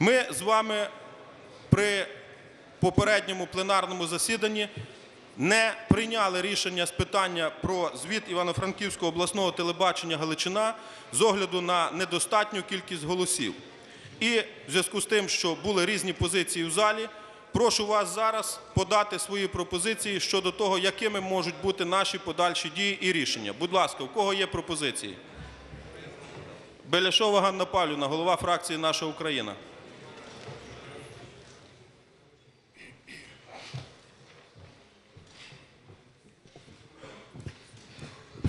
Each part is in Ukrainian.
Ми з вами при попередньому пленарному засіданні не прийняли рішення з питання про звіт Івано-Франківського обласного телебачення Галичина з огляду на недостатню кількість голосів. І в зв'язку з тим, що були різні позиції в залі, прошу вас зараз подати свої пропозиції щодо того, якими можуть бути наші подальші дії і рішення. Будь ласка, у кого є пропозиції? Беляшова Ганна Павлівна, голова фракції Наша Україна.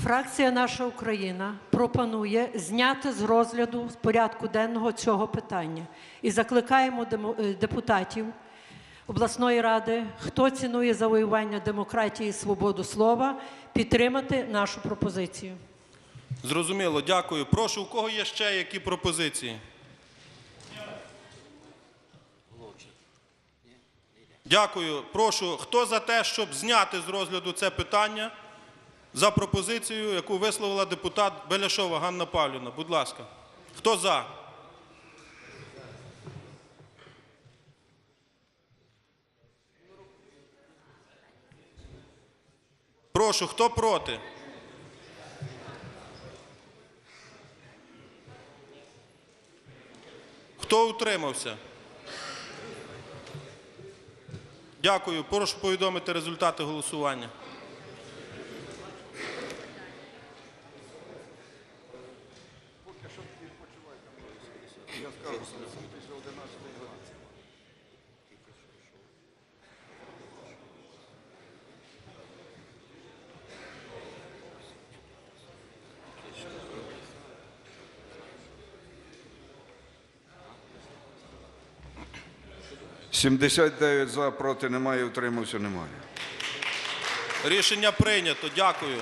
Фракція Наша Україна пропонує зняти з розгляду з порядку денного цього питання і закликаємо е, депутатів обласної ради, хто цінує завоювання демократії і свободу слова, підтримати нашу пропозицію. Зрозуміло, дякую. Прошу, у кого є ще які пропозиції? Дякую. Прошу, хто за те, щоб зняти з розгляду це питання за пропозицією, яку висловила депутат Беляшова Ганна Павлівна? Будь ласка. Хто за? Прошу, хто проти? Хто утримався? Дякую. Прошу повідомити результати голосування. Сімдесят дев'ять за, проти немає, утримався немає. Рішення прийнято. Дякую.